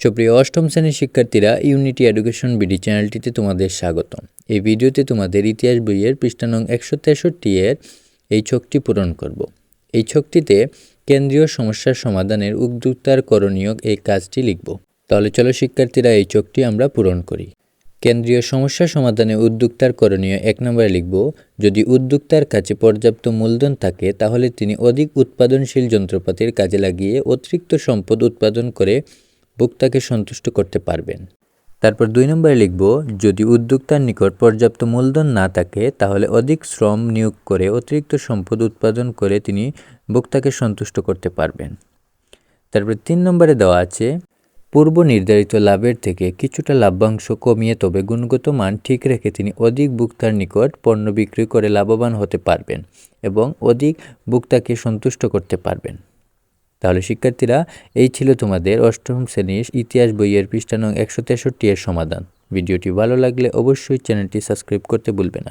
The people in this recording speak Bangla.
সুপ্রিয় অষ্টম শ্রেণির শিক্ষার্থীরা ইউনিটি এডুকেশন বিডি চ্যানেলটিতে তোমাদের স্বাগত এই ভিডিওতে তোমাদের ইতিহাস বইয়ের পৃষ্ঠা নং একশো তেষট্টি এর এই ছকটি পূরণ করব। এই ছকটিতে কেন্দ্রীয় সমস্যার সমাধানের উদ্যোক্তার করণীয় এই কাজটি লিখব। তাহলে চলো শিক্ষার্থীরা, এই চোখটি আমরা পূরণ করি। কেন্দ্রীয় সমস্যা সমাধানে উদ্যোক্তার করণীয় এক নম্বরে লিখব, যদি উদ্যোক্তার কাছে পর্যাপ্ত মূলধন থাকে, তাহলে তিনি অধিক উৎপাদনশীল যন্ত্রপাতির কাজে লাগিয়ে অতিরিক্ত সম্পদ উৎপাদন করে ভোক্তাকে সন্তুষ্ট করতে পারবেন। তারপর দুই নম্বরে লিখব, যদি উদ্যোক্তার নিকট পর্যাপ্ত মূলধন না থাকে, তাহলে অধিক শ্রম নিয়োগ করে অতিরিক্ত সম্পদ উৎপাদন করে তিনি ভোক্তাকে সন্তুষ্ট করতে পারবেন। তারপর তিন নম্বরে দেওয়া আছে, পূর্ব নির্ধারিত লাভের থেকে কিছুটা লাভ্যাংশ কমিয়ে তবে গুণগত মান ঠিক রেখে তিনি অধিক ভোক্তার নিকট পণ্য বিক্রি করে লাভবান হতে পারবেন এবং অধিক ভোক্তাকে সন্তুষ্ট করতে পারবেন। তাহলে শিক্ষার্থীরা, এই ছিল তোমাদের অষ্টম শ্রেণির ইতিহাস বইয়ের পৃষ্ঠানং একশো তেষট্টি এর সমাধান। ভিডিওটি ভালো লাগলে অবশ্যই চ্যানেলটি সাবস্ক্রাইব করতে ভুলবে না।